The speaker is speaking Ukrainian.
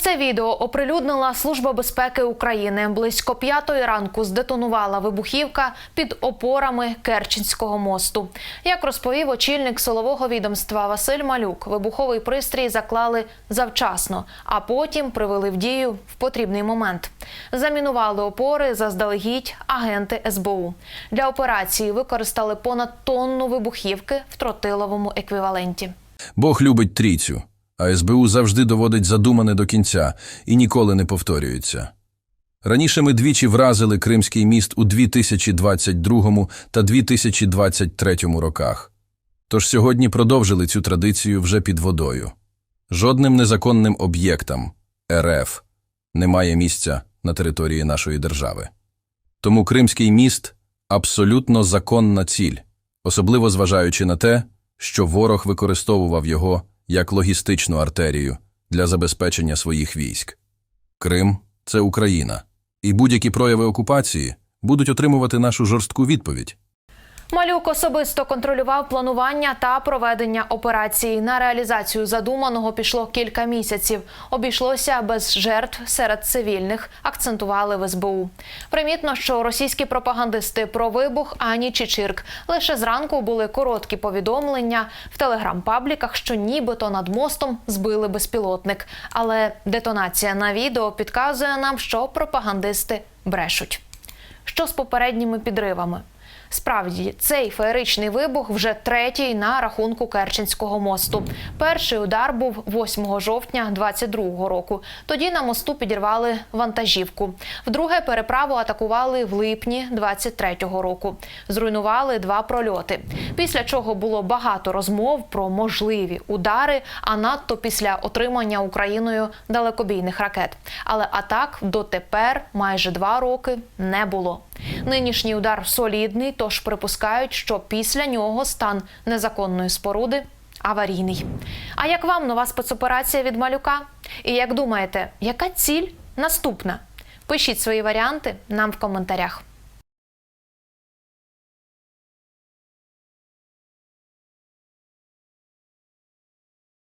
Це відео оприлюднила Служба безпеки України. Близько п'ятої ранку здетонувала вибухівка під опорами Керченського мосту. Як розповів очільник силового відомства Василь Малюк, вибуховий пристрій заклали завчасно, а потім привели в дію в потрібний момент. Замінували опори заздалегідь агенти СБУ. Для операції використали понад тонну вибухівки в тротиловому еквіваленті. Бог любить трійцю, а СБУ завжди доводить задумане до кінця і ніколи не повторюється. Раніше ми двічі вразили Кримський міст у 2022 та 2023 роках. Тож сьогодні продовжили цю традицію вже під водою. Жодним незаконним об'єктам РФ немає місця на території нашої держави. Тому Кримський міст абсолютно законна ціль, особливо зважаючи на те, що ворог використовував його як логістичну артерію для забезпечення своїх військ. Крим це Україна, і будь-які прояви окупації будуть отримувати нашу жорстку відповідь. Малюк особисто контролював планування та проведення операції. На реалізацію задуманого пішло кілька місяців. Обійшлося без жертв серед цивільних, акцентували в СБУ. Примітно, що російські пропагандисти про вибух ані Чичирк. Лише зранку були короткі повідомлення в телеграм-пабліках, що нібито над мостом збили безпілотник. Але детонація на відео підказує нам, що пропагандисти брешуть. Що з попередніми підривами? Справді, цей феєричний вибух вже третій на рахунку Керченського мосту. Перший удар був 8 жовтня 22-го року. Тоді на мосту підірвали вантажівку. Вдруге переправу атакували в липні 23-го року. Зруйнували два прольоти. Після чого було багато розмов про можливі удари, а надто після отримання Україною далекобійних ракет. Але атак дотепер майже два роки не було. Нинішній удар солідний, тож припускають, що після нього стан незаконної споруди аварійний. А як вам нова спецоперація від малюка? І як думаєте, яка ціль наступна? Пишіть свої варіанти нам в коментарях.